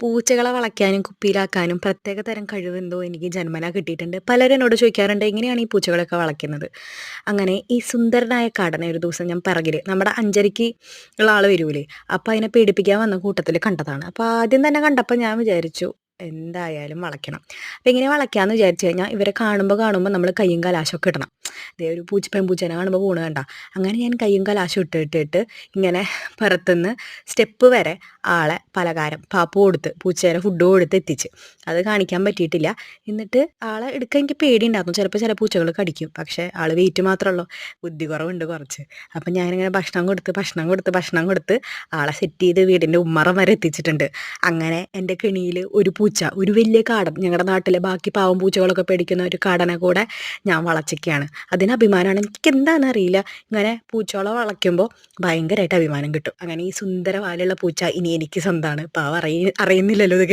പൂച്ചകളെ വളയ്ക്കാനും കുപ്പിയിലാക്കാനും പ്രത്യേക തരം കഴിവെന്തോ എനിക്ക് ജന്മന കിട്ടിയിട്ടുണ്ട്. പലരും എന്നോട് ചോദിക്കാറുണ്ട് എങ്ങനെയാണ് ഈ പൂച്ചകളൊക്കെ വളയ്ക്കുന്നത്? അങ്ങനെ ഈ സുന്ദരനായ കാടനെ ഒരു ദിവസം ഞാൻ പിറകിൽ നമ്മുടെ അഞ്ചരയ്ക്ക് ഉള്ള ആൾ വരൂലേ അപ്പോൾ അതിനെ പേടിപ്പിക്കാൻ വന്ന കൂട്ടത്തിൽ കണ്ടതാണ്. അപ്പോൾ ആദ്യം തന്നെ കണ്ടപ്പോൾ ഞാൻ വിചാരിച്ചു എന്തായാലും വളയ്ക്കണം. അപ്പം എങ്ങനെ വളയ്ക്കാമെന്ന് വിചാരിച്ചു കഴിഞ്ഞാൽ ഇവരെ കാണുമ്പോൾ കാണുമ്പോൾ നമ്മൾ കയ്യും കലാശമൊക്കെ ഇടണം. ദേ ഒരു പൂച്ച പെൺപൂച്ചനെ കാണുമ്പോൾ പോണ് കണ്ട. അങ്ങനെ ഞാൻ കയ്യും കലാശം ഇട്ടിട്ടിട്ട് ഇങ്ങനെ പുറത്തുനിന്ന് സ്റ്റെപ്പ് വരെ ആളെ പലകാരം പാപ്പ് കൊടുത്ത് പൂച്ചേനെ ഫുഡ് കൊടുത്ത് എത്തിച്ച്. അത് കാണിക്കാൻ പറ്റിയിട്ടില്ല. എന്നിട്ട് ആളെ എടുക്കാൻ എനിക്ക് പേടിയുണ്ടായിരുന്നു. ചിലപ്പോൾ ചില പൂച്ചകൾ കടിക്കും. പക്ഷേ ആൾ വെയിറ്റ് മാത്രമല്ലോ ബുദ്ധി കുറവുണ്ട് കുറച്ച്. അപ്പം ഞാനിങ്ങനെ ഭക്ഷണം കൊടുത്ത് ഭക്ഷണം കൊടുത്ത് ഭക്ഷണം കൊടുത്ത് ആളെ സെറ്റ് ചെയ്ത് വീടിന്റെ ഉമ്മറം വരെ എത്തിച്ചിട്ടുണ്ട്. അങ്ങനെ എന്റെ കെണിയിൽ ഒരു പൂച്ച ഒരു വലിയ കാടൻ ഞങ്ങളുടെ നാട്ടിലെ ബാക്കി പാവം പൂച്ചകളൊക്കെ പേടിക്കുന്ന ഒരു കാടനെ കൂടെ ഞാൻ വളച്ചിക്കുകയാണ് അതിന് അഭിമാനമാണ് എനിക്ക് എന്താണെന്ന് അറിയില്ല ഇങ്ങനെ പൂച്ചകളെ വളയ്ക്കുമ്പോൾ ഭയങ്കരമായിട്ട് അഭിമാനം കിട്ടും. അങ്ങനെ ഈ സുന്ദര വാലുള്ള പൂച്ച ഇനി എനിക്ക് സ്വന്തമാണ് പാവ അറിയ അറിയുന്നില്ലല്ലോ ഇത്